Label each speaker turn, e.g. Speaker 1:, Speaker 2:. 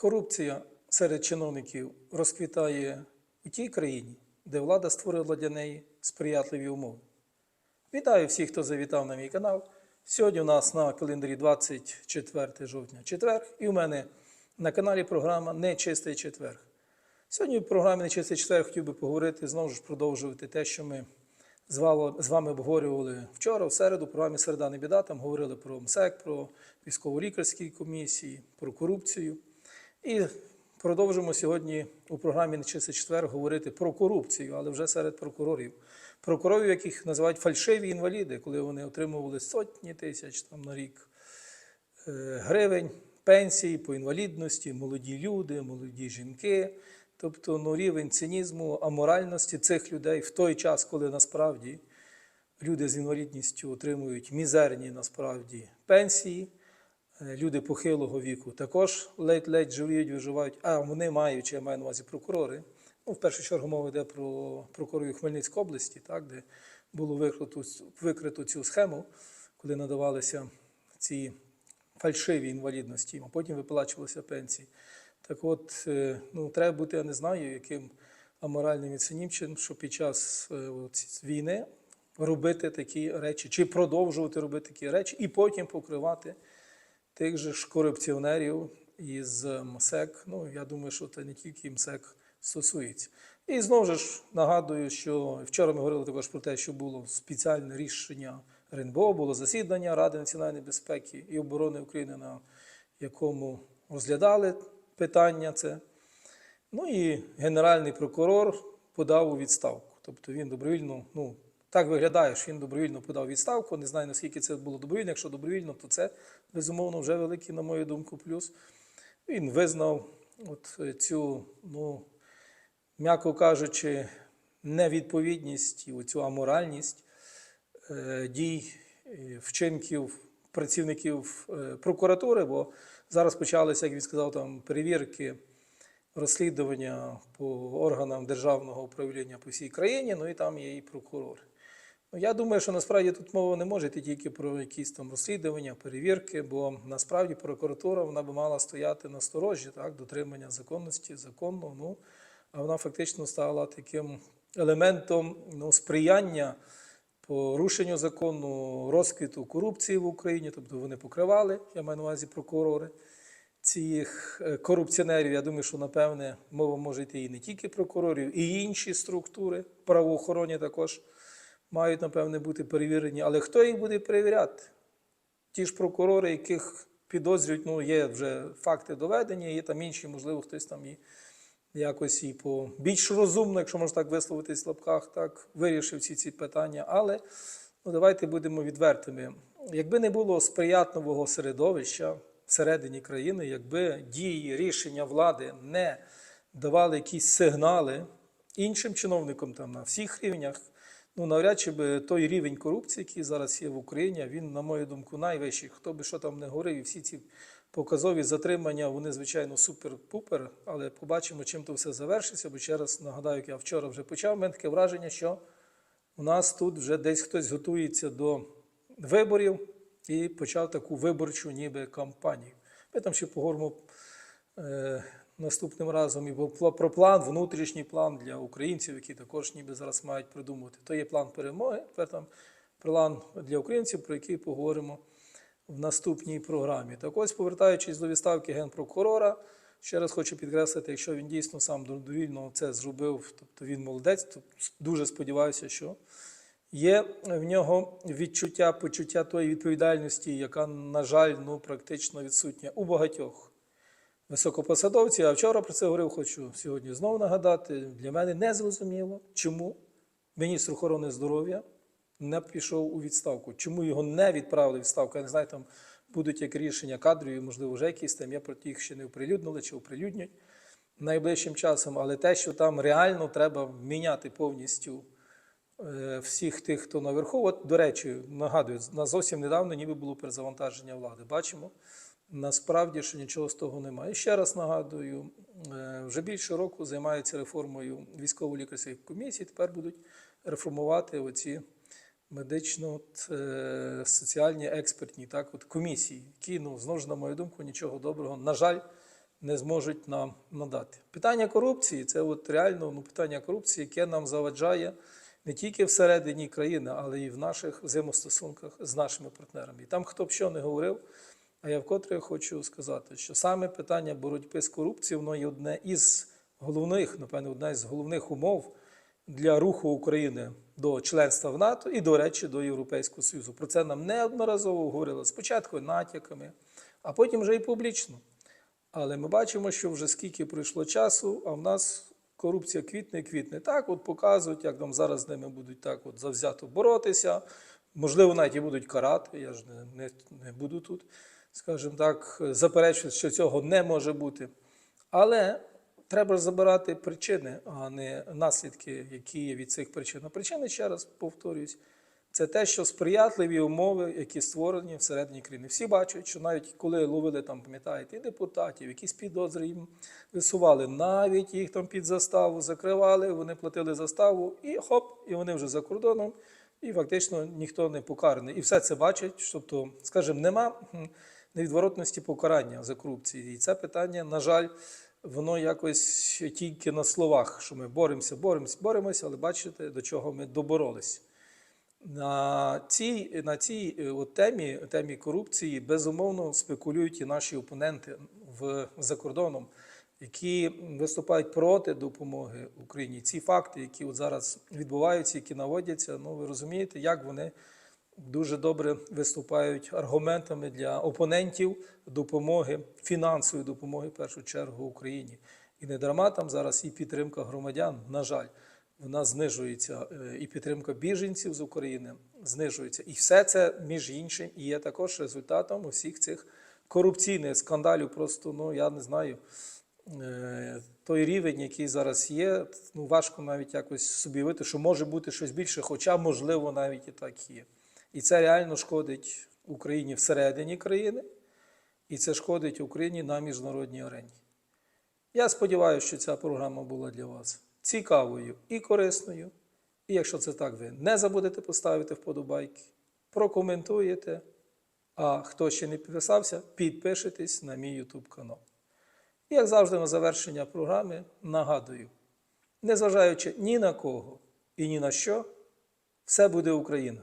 Speaker 1: Корупція серед чиновників розквітає у тій країні, де влада створила для неї сприятливі умови. Вітаю всіх, хто завітав на мій канал. Сьогодні у нас на календарі 24 жовтня четвер, і у мене на каналі програма Нечистий четвер. Сьогодні в програмі Нечистий четвер хотів би поговорити, знову ж продовжувати те, що ми з вами обговорювали вчора, в середу, в програмі Середа не біда. Там говорили про МСЕК, про військово-лікарські комісії, про корупцію. І продовжимо сьогодні у програмі Нечистий четвер говорити про корупцію, але вже серед прокурорів. Прокурорів, яких називають фальшиві інваліди, коли вони отримували сотні тисяч там, на рік е, гривень, пенсії по інвалідності, молоді люди, молоді жінки. Тобто ну, рівень цинізму, аморальності цих людей в той час, коли насправді люди з інвалідністю отримують мізерні насправді пенсії, люди похилого віку також ледь-ледь живуть, виживають, а вони маючи, я маю на увазі прокурори. Ну, в першу чергу мова йде про прокурорів Хмельницької області, так, де було викрито, викрито цю схему, коли надавалися ці фальшиві інвалідності, а потім виплачувалися пенсії. Так от, е, ну, треба бути, я не знаю, яким аморальним і цинічним, що під час е, от війни робити такі речі, чи продовжувати робити такі речі, і потім покривати тих же ж корупціонерів із МСЕК. Ну, я думаю, що це не тільки МСЕК стосується. І знову ж нагадую, що вчора ми говорили також про те, що було спеціальне рішення РНБО, було засідання Ради національної безпеки і оборони України, на якому розглядали питання це. Ну і генеральний прокурор подав у відставку. Тобто він добровільно, ну так виглядає, що він добровільно подав відставку. Не знаю, наскільки це було добровільно. Якщо добровільно, то це безумовно вже великий, на мою думку, плюс. Він визнав от цю, ну, м'яко кажучи, невідповідність і цю аморальність е, дій е, вчинків працівників е, прокуратури, бо зараз почалися, як він сказав, там перевірки розслідування по органам державного управління по всій країні, ну і там є і прокурори. Ну, я думаю, що насправді тут мова не може йти тільки про якісь там розслідування, перевірки, бо насправді прокуратура вона би мала стояти на сторожі, так, дотримання законності, законно, ну, а вона фактично стала таким елементом ну, сприяння порушенню закону, розквіту корупції в Україні, тобто вони покривали, я маю на увазі прокурори цих е, корупціонерів. Я думаю, що напевне мова може йти і не тільки прокурорів, і інші структури правоохоронні також мають, напевне, бути перевірені. Але хто їх буде перевіряти? Ті ж прокурори, яких підозрюють, ну є вже факти доведені, є там інші, можливо, хтось там і якось і по більш розумно, якщо можна так висловитись в лапках, так вирішив ці ці питання. Але ну, давайте будемо відвертими. Якби не було сприятливого середовища всередині країни, якби дії, рішення влади не давали якісь сигнали іншим чиновникам там на всіх рівнях, ну навряд чи би той рівень корупції, який зараз є в Україні, він, на мою думку, найвищий. Хто би що там не говорив, і всі ці показові затримання, вони, звичайно, супер-пупер, але побачимо, чим то все завершиться. Бо ще раз нагадаю, як я вчора вже почав, у мене таке враження, що у нас тут вже десь хтось готується до виборів і почав таку виборчу ніби кампанію. Ми там ще е, наступним разом і про план, внутрішній план для українців, які також ніби зараз мають придумувати. То є план перемоги, там план для українців, про який поговоримо в наступній програмі. Так ось, повертаючись до відставки генпрокурора, ще раз хочу підкреслити, якщо він дійсно сам добровільно це зробив, тобто він молодець, то дуже сподіваюся, що є в нього відчуття, почуття тої відповідальності, яка, на жаль, ну, практично відсутня у багатьох високопосадовців. Я вчора про це говорив, хочу сьогодні знову нагадати. Для мене не зрозуміло, чому міністр охорони здоров'я не пішов у відставку. Чому його не відправили в відставку? Я не знаю, там будуть як рішення кадрів, можливо, вже якісь там. Я про їх ще не оприлюднили чи оприлюднять найближчим часом. Але те, що там реально треба міняти повністю е, всіх тих, хто наверху. От, до речі, нагадую, на зовсім недавно ніби було перезавантаження влади. Бачимо. Насправді, що нічого з того немає. І ще раз нагадую, е, вже більше року займаються реформою військово-лікарських комісій. Тепер будуть реформувати оці медично-соціальні експертні так, от комісії, які, ну, знову ж, на мою думку, нічого доброго, на жаль, не зможуть нам надати. Питання корупції це от реально ну, питання корупції, яке нам заваджає не тільки всередині країни, але і в наших взаємостосунках з нашими партнерами. І там, хто б що не говорив, а я вкотре хочу сказати, що саме питання боротьби з корупцією воно є одне із головних, напевно, одна із головних умов для руху України до членства в НАТО і, до речі, до Європейського Союзу. Про це нам неодноразово говорили спочатку натяками, а потім вже і публічно. Але ми бачимо, що вже скільки пройшло часу, а в нас корупція квітне квітне. Так, от показують, як там зараз з ними будуть так от завзято боротися. Можливо, навіть і будуть карати. Я ж не, не, не буду тут, скажімо так, заперечувати, що цього не може бути. Але треба забирати причини, а не наслідки, які є від цих причин. А причини, ще раз повторюсь, це те, що сприятливі умови, які створені всередині країни. Всі бачать, що навіть коли ловили там, пам'ятаєте, і депутатів, якісь підозри їм висували, навіть їх там під заставу закривали, вони платили заставу, і хоп, і вони вже за кордоном, і фактично ніхто не покараний. І все це бачать, тобто, скажімо, нема невідворотності покарання за корупцію. І це питання, на жаль, воно якось тільки на словах, що ми боремося, боремося, боремося, але бачите, до чого ми доборолись. На цій, на цій е, от темі, темі корупції безумовно спекулюють і наші опоненти в, за кордоном, які виступають проти допомоги Україні. Ці факти, які от зараз відбуваються, які наводяться, ну ви розумієте, як вони дуже добре виступають аргументами для опонентів допомоги, фінансової допомоги в першу чергу Україні. І не дарма там зараз і підтримка громадян, на жаль, вона знижується, е, і підтримка біженців з України знижується. І все це, між іншим, і є також результатом усіх цих корупційних скандалів. Просто ну я не знаю. е, Той рівень, який зараз є, ну важко навіть якось собі вити, що може бути щось більше, хоча, можливо, навіть і так є. І це реально шкодить Україні всередині країни, і це шкодить Україні на міжнародній арені. Я сподіваюся, що ця програма була для вас цікавою і корисною. І якщо це так, ви не забудете поставити вподобайки, прокоментуєте. А хто ще не підписався, підпишитесь на мій YouTube канал. І як завжди, на завершення програми нагадую: незважаючи ні на кого і ні на що, все буде Україна.